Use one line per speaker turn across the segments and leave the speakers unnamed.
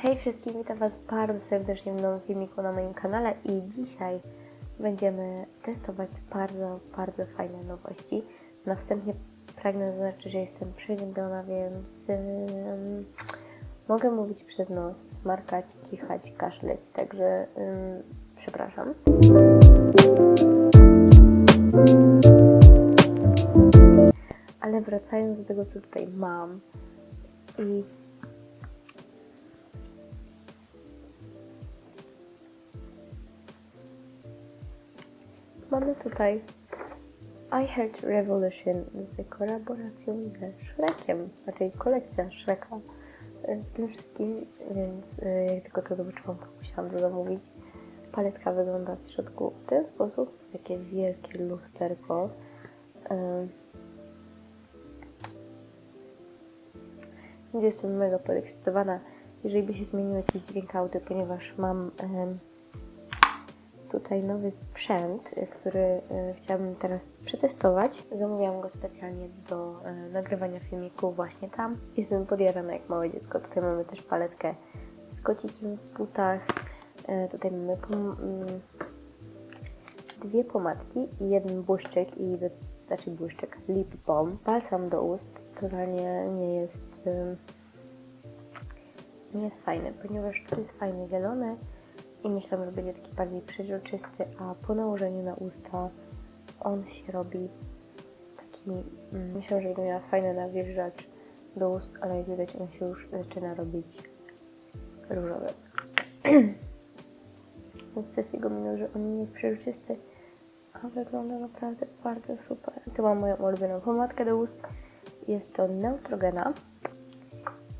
Hej wszystkim, witam Was bardzo serdecznie w nowym filmiku na moim kanale i dzisiaj będziemy testować bardzo, bardzo fajne nowości. Na wstępie pragnę zaznaczyć, że jestem przeziębiona, więc mogę mówić przez nos, smarkać, kichać, kaszleć, także przepraszam. Ale wracając do tego, co tutaj mam i Mamy tutaj I Heart Revolution z kolaboracją ze Shrekiem, znaczy kolekcja Shreka e, tym wszystkim, więc e, jak tylko to zobaczyłam, to musiałam to zamówić. Paletka wygląda w środku w ten sposób, takie wielkie lusterko. E, Więc Jestem mega podekscytowana, jeżeli by się zmienił jakiś dźwięk audio, ponieważ mam tutaj nowy sprzęt, y, który y, chciałabym teraz przetestować. Zamówiłam go specjalnie do y, nagrywania filmiku właśnie tam. Jestem podjarana jak małe dziecko. Tutaj mamy też paletkę z kocikiem w butach. Tutaj mamy pom- mm, dwie pomadki i jeden błyszczyk i do, znaczy błyszczyk, lip balm, balsam do ust. Totalnie nie jest nie jest fajny, ponieważ tu jest fajny zielony i myślałam, że będzie taki bardziej przeźroczysty, a po nałożeniu na usta on się robi taki, mm, że będzie miała fajny nawilżacz do ust, ale jak widać on się już zaczyna robić różowy. Więc to jest jego minus, że on nie jest przeźroczysty, a wygląda naprawdę bardzo super. Tu mam moją ulubioną pomadkę do ust. Jest to Neutrogena.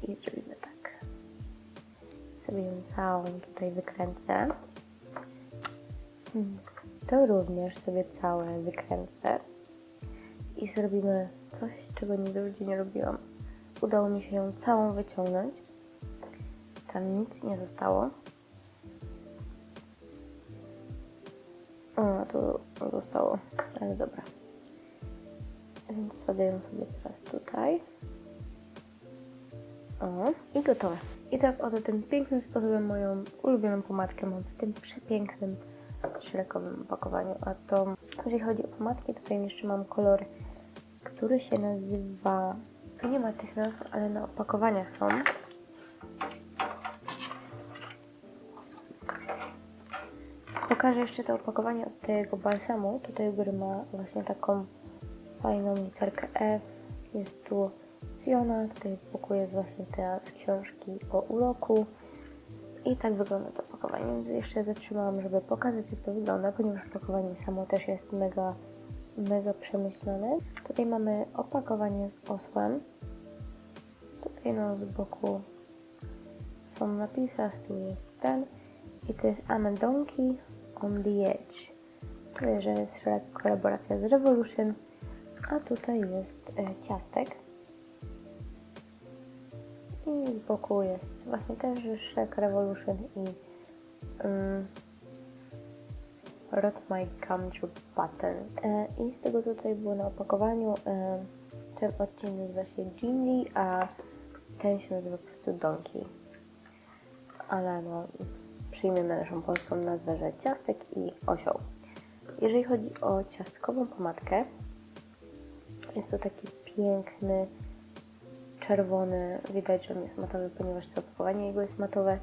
I. Sobie ją całą tutaj wykręcę. Hmm. To również sobie całe wykręcę. I zrobimy coś, czego nigdy nie robiłam. Udało mi się ją całą wyciągnąć. Tam nic nie zostało. O, to zostało, ale dobra. Więc sobie ją sobie teraz tutaj. O, i gotowe. I tak oto tym pięknym sposobem moją ulubioną pomadkę mam w tym przepięknym szrekowym opakowaniu. A to, jeżeli chodzi o pomadki, tutaj jeszcze mam kolor, który się nazywa... Tu nie ma tych nazw, ale na opakowaniach są. Pokażę jeszcze to opakowanie od tego balsamu. Tutaj u góry ma właśnie taką fajną literkę F. Jest tu Fiona, tutaj z boku jest właśnie ta z książki o uroku. I tak wygląda to opakowanie, więc jeszcze zatrzymałam, żeby pokazać jak to wygląda, ponieważ opakowanie samo też jest mega, mega przemyślane. Tutaj mamy opakowanie z osłem. Tutaj no z boku są napisy, a z tyłu jest ten. I to jest I'm a donkey on the edge. Tutaj, że jest kolaboracja z Revolution. A tutaj jest e, ciastek. I boku jest właśnie też Shrek Revolution i um, Rot My Gumdrop Button. E, I z tego co tutaj było na opakowaniu, e, ten odcień nazywa się Gingy, a ten się nazywa po prostu Donkey. Ale no, przyjmiemy naszą polską nazwę, że ciastek i osioł. Jeżeli chodzi o ciastkową pomadkę, jest to taki piękny, czerwony. Widać, że on jest matowy, ponieważ to opakowanie jego jest matowe,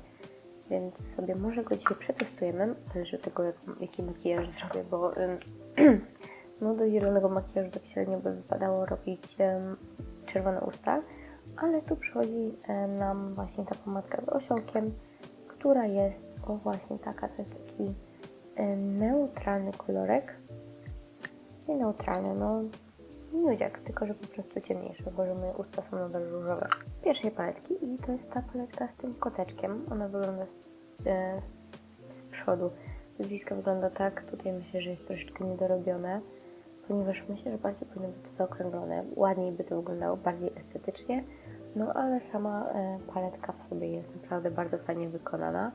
więc sobie może go dzisiaj przetestujemy. Zależy od tego, jak, jaki makijaż zrobię, bo no do zielonego makijażu tak średnio by wypadało robić czerwone usta, ale tu przychodzi nam właśnie ta pomadka z osiołkiem, która jest o właśnie taka, to jest taki neutralny kolorek. Nie neutralny, no Nudziak, tylko że po prostu ciemniejszy, bo że moje usta są nadal różowe. Pierwszej paletki i to jest ta paletka z tym koteczkiem. Ona wygląda z, e, z, przodu. Z bliska wygląda tak. Tutaj myślę, że jest troszeczkę niedorobione, ponieważ myślę, że bardziej powinno być to zaokrąglone. Ładniej by to wyglądało, bardziej estetycznie. No ale sama e, paletka w sobie jest naprawdę bardzo fajnie wykonana.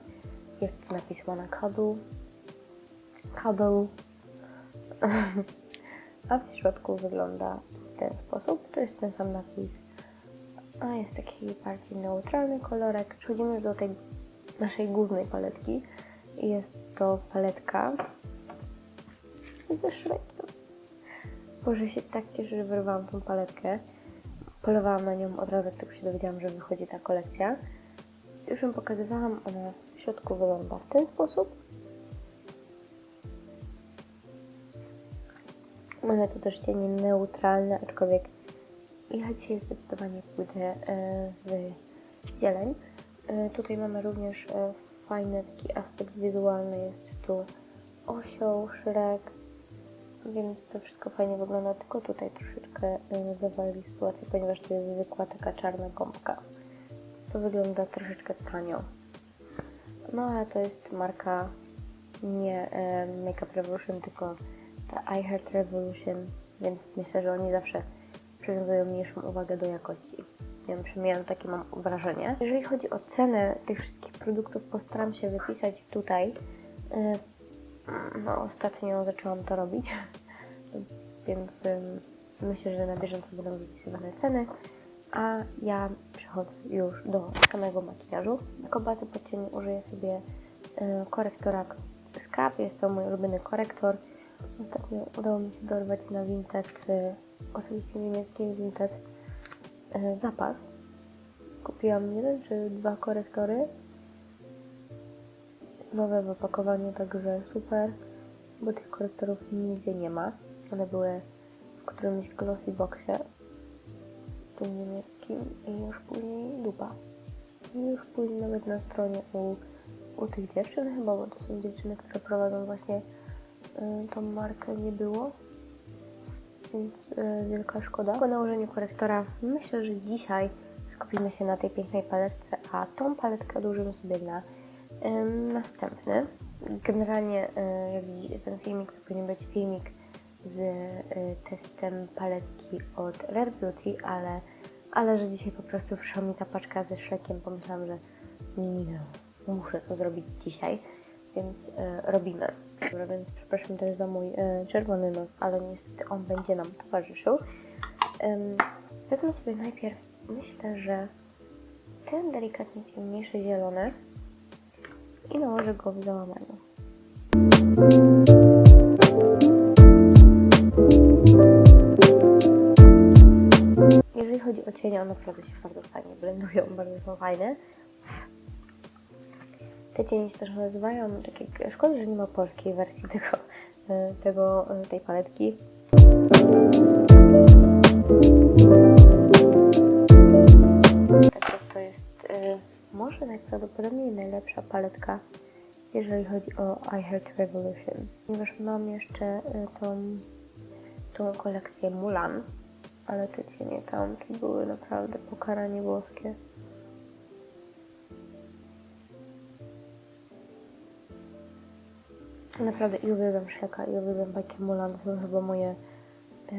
Jest tu napis Wanna Cuddle. Cuddle. a w środku wygląda w ten sposób. To jest ten sam napis, A jest taki bardziej neutralny kolorek. Przechodzimy już do tej naszej głównej paletki. Jest to paletka ze Shrekiem. Boże, się tak cieszę, że wyrwałam tą paletkę. Polowałam na nią od razu, jak tylko się dowiedziałam, że wychodzi ta kolekcja. Już ją pokazywałam, ona w środku wygląda w ten sposób. Mamy tu też cienie neutralne, aczkolwiek ja dzisiaj zdecydowanie pójdę e, w zieleń. E, Tutaj mamy również e, fajny taki aspekt wizualny. Jest tu osioł, szrek, więc to wszystko fajnie wygląda. Tylko tutaj troszeczkę zawalili sytuację, ponieważ to jest zwykła taka czarna gąbka, co wygląda troszeczkę tanio. No ale to jest marka nie Makeup Revolution, tylko ta I Heart Revolution, więc myślę, że oni zawsze przywiązują mniejszą uwagę do jakości. Nie wiem, przynajmniej takie mam wrażenie. Jeżeli chodzi o cenę tych wszystkich produktów, postaram się wypisać tutaj. E, No, ostatnio zaczęłam to robić, więc myślę, że na bieżąco będą wypisywane ceny. A ja przechodzę już do samego makijażu. Jako bazę pod cień użyję sobie e, korektora z Cap. Jest to mój ulubiony korektor. Ostatnio udało mi się dorwać na Vinted, e, oczywiście niemiecki Vinted, e, zapas. Kupiłam jeden czy dwa korektory. Nowe w opakowaniu, także super, bo tych korektorów nigdzie nie ma. One były w którymś glossy boxie, tym niemieckim i już później dupa. I już później nawet na stronie u, u tych dziewczyn chyba, bo to są dziewczyny, które prowadzą właśnie tą markę, nie było. Więc y, wielka szkoda. Po nałożeniu korektora myślę, że dzisiaj skupimy się na tej pięknej paletce, a tą paletkę odłożymy sobie na następny. Generalnie, y, jak ten filmik to powinien być filmik z y, testem paletki od Rare Beauty, ale, ale że dzisiaj po prostu przyszła mi ta paczka ze szlekiem, pomyślałam, że nie, muszę to zrobić dzisiaj, więc y, robimy. Dobra, więc przepraszam też za mój y, czerwony nos, ale niestety on będzie nam towarzyszył. Ym, wezmę sobie najpierw, myślę, że ten delikatnie ciemniejszy zielony i nałożę go w załamaniu. Jeżeli chodzi o cienie, one naprawdę się bardzo fajnie blendują, bardzo są fajne. Te cienie się też nazywają, tak jak, szkoda, że nie ma polskiej wersji tego, e, tego, e, tej paletki. Także to jest e, może najprawdopodobniej najlepsza paletka, jeżeli chodzi o I Heart Revolution. Ponieważ mam jeszcze e, tą, tą kolekcję Mulan, ale te cienie tam to były naprawdę pokaranie boskie. Naprawdę i uwielbiam Shreka i uwielbiam bajki Mulan, to są chyba moje e,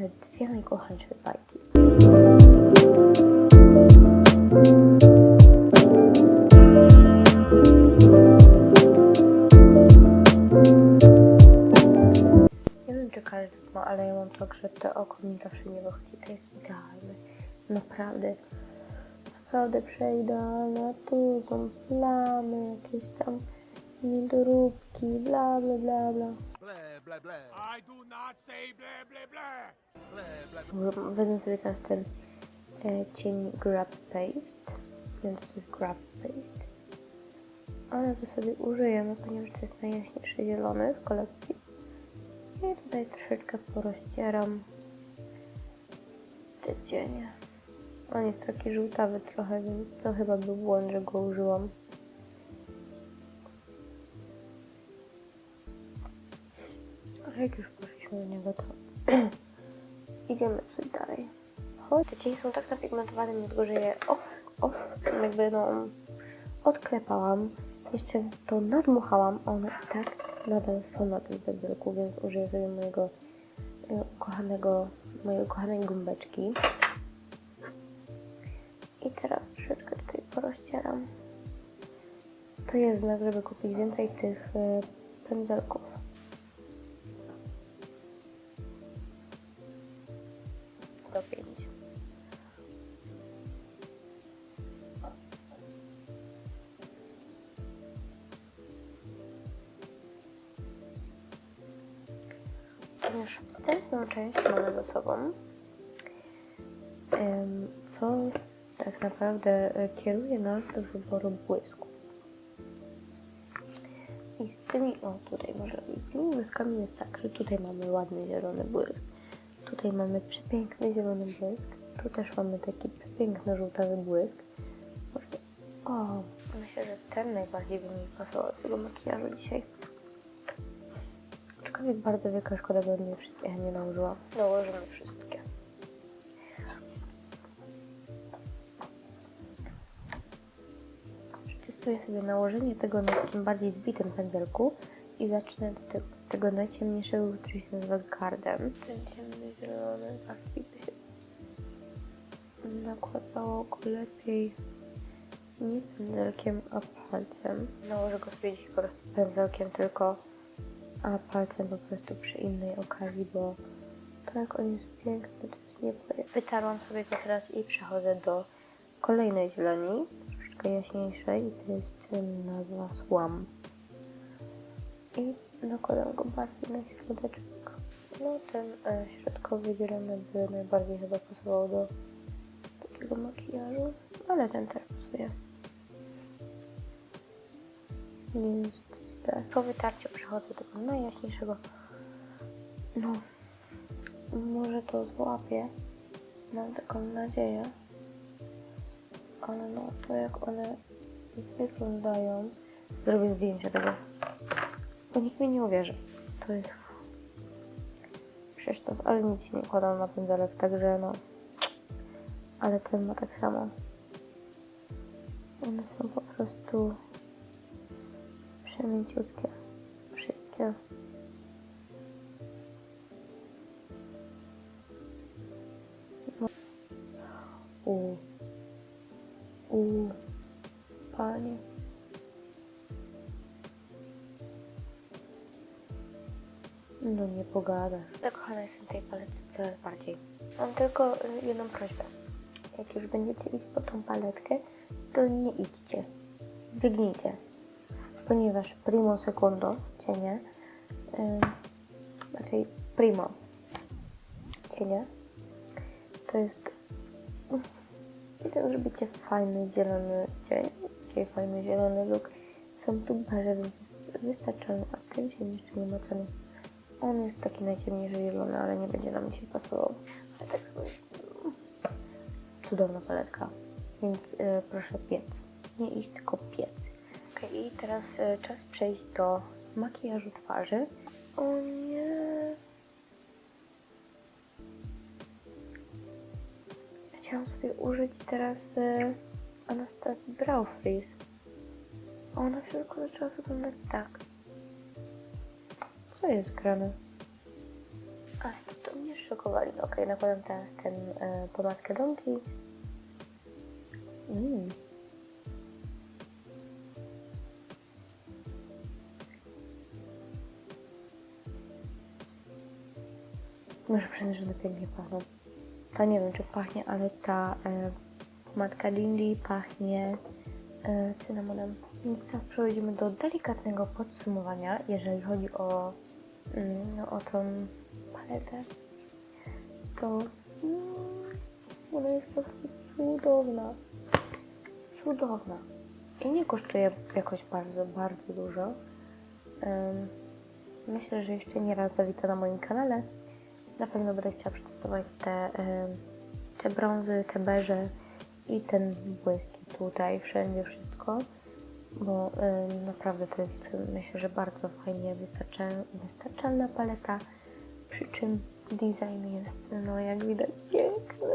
dwie najkochańsze bajki. Nie wiem, czy każdy ma, ale ja mam tak, że to oko mi zawsze nie wychodzi. To jest idealne. Naprawdę. Naprawdę przeidealne. Tu są plamy, jakieś tam niedoróbki, bla bla bla bla.
Blah, blah, blah.
I do not say blah blah blah.
Blah, blah,
Wezmę sobie teraz ten e, cień Grab Paste. Więc to jest Grab Paste. Ale to sobie użyjemy, ponieważ to jest najjaśniejszy zielony w kolekcji. I tutaj troszeczkę porozcieram te cienie. On jest taki żółtawy trochę, więc to chyba był błąd, że go użyłam. Jak już poszliśmy do niego, to idziemy coś dalej. Choć te cienie są tak napigmentowane, dlatego że je off, off, jakby no odklepałam. Jeszcze to nadmuchałam, one i tak nadal są na tym pędzelku, więc użyję sobie mojego e, ukochanego, mojej ukochanej gumbeczki. I teraz troszeczkę tutaj porozcieram. To jest znak, żeby kupić więcej tych e, pędzelków. Część mamy za sobą, co tak naprawdę e, kieruje nas do wyboru błysku. I z tymi, o tutaj może z tymi błyskami jest tak, że tutaj mamy ładny zielony błysk, tutaj mamy przepiękny zielony błysk, tu też mamy taki przepiękny żółtawy błysk. O, myślę, że ten najbardziej by mi pasował do tego makijażu dzisiaj. Aczkolwiek bardzo wielka szkoda, bym je wszystkie nie nałożyła. Nałożymy wszystkie. Przetestuję sobie nałożenie tego na takim bardziej zbitym pędzelku i zacznę do te, tego najciemniejszego, który się nazywa gardem. Ten ciemny zielony taki by się nakładało go lepiej nie pędzelkiem, a palcem. Nałożę go sobie dzisiaj po prostu pędzelkiem tylko, a palcem po prostu przy innej okazji, bo to jak on jest piękny, to jest niepojęte. Wytarłam sobie go teraz i przechodzę do kolejnej zieloni, troszeczkę jaśniejszej i to jest nazwa Słam. I nakładam go bardziej na środeczek. No ten e, środkowy zielony by najbardziej chyba pasował do takiego makijażu, ale ten też pasuje. Jest źle. Po wytarciu przechodzę tego najjaśniejszego. No, może to złapie. Mam taką nadzieję. Ale no, to jak one wyglądają. Zrobię zdjęcie tego. Bo nikt mi nie uwierzy. To jest... Przecież to, ale nic nie kładam na pędzelek, także no. Ale ten ma tak samo. One są po prostu przemięciutkie. U. Panie. No nie pogadasz. Zakochana jestem tej paletce coraz bardziej. Mam tylko y, jedną prośbę. Jak już będziecie iść po tą paletkę, to nie idźcie. Biegnijcie. Ponieważ primo secundo, cienie, yy, raczej primo cienie, to jest i tak zrobicie fajny zielony cień, taki fajny zielony look. Są tu beżewy wys- wystarczalne, a tym się jeszcze nie ma. On jest taki najciemniejszy zielony, ale nie będzie nam dzisiaj pasował. Ale tak cudowna paletka, więc e, proszę piec. Nie iść, tylko piec. Ok, i teraz e, czas przejść do makijażu twarzy. O nie. Sobie użyć teraz e, Anastazji Brow Freeze. A ona tylko zaczęła wyglądać tak. Co jest grane? Ale to, to mnie szokowali. Ok, nakładam teraz ten e, pomadkę Donki. Mm. Może przyznać, że pięknie pachną. Ta nie wiem, czy pachnie, ale ta e, pomadka Lindy pachnie e, cynamonem. Więc teraz przechodzimy do delikatnego podsumowania, jeżeli chodzi o, mm, no, o tą paletę. To mm, ona jest po prostu cudowna. Cudowna. I nie kosztuje jakoś bardzo, bardzo dużo. Em, myślę, że jeszcze nie raz zawita na moim kanale. Na pewno będę chciała te, em, te brązy, te beże i ten błyski tutaj, wszędzie wszystko, bo em, naprawdę to jest myślę, że bardzo fajnie wystarczalna, wystarczalna paleta, przy czym design jest, no jak widać, piękny.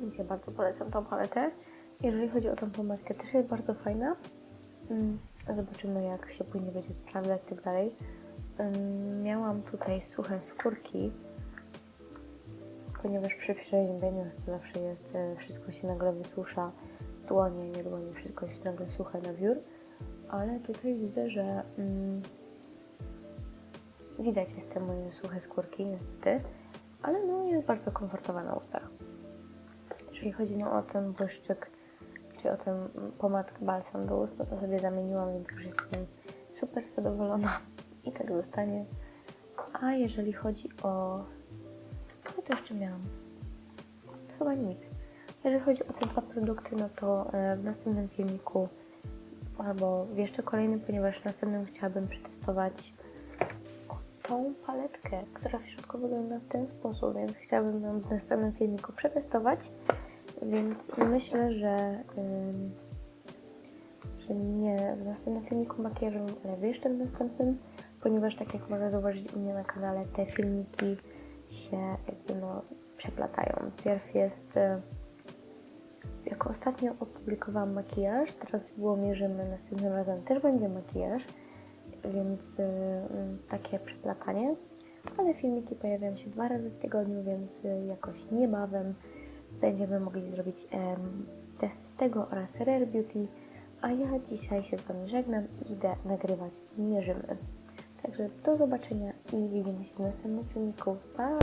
Więc ja bardzo polecam tą paletę. Jeżeli chodzi o tą pomadkę, też jest bardzo fajna. Mm, Zobaczymy, jak się później będzie sprawdzać i tak dalej. Ym, Miałam tutaj suche skórki, ponieważ przy przeziębieniu zawsze jest, e, wszystko się nagle wysusza, dłonie, nie dłonie, wszystko jest nagle suche na wiór, ale tutaj widzę, że mm, widać jest te moje suche skórki niestety, ale no jest bardzo komfortowa na ustach. Jeżeli chodzi no, o ten błyszczyk, czy o tę pomadkę balsam do ust, no to sobie zamieniłam, więc już jestem super zadowolona i tak zostanie. A jeżeli chodzi o... To jeszcze miałam? Chyba nic. Jeżeli chodzi o te dwa produkty, no to e, w następnym filmiku albo w jeszcze kolejnym, ponieważ w następnym chciałabym przetestować tą paletkę, która w środku wygląda w ten sposób, więc chciałabym ją w następnym filmiku przetestować. Więc myślę, że, że nie w następnym filmiku makijażowym, ale w jeszcze w następnym, ponieważ tak jak można zauważyć u mnie na kanale, te filmiki się jakby no przeplatają. Pierw jest, y, jako ostatnio opublikowałam makijaż, teraz było mierzymy, następnym razem też będzie makijaż, więc y, takie przeplatanie. Ale filmiki pojawiają się dwa razy w tygodniu, więc y, jakoś niebawem będziemy mogli zrobić test tego oraz Rare Beauty. A ja dzisiaj się z Wami żegnam i idę nagrywać Mierzymy. Także do zobaczenia i widzimy się w następnym filmiku. Pa!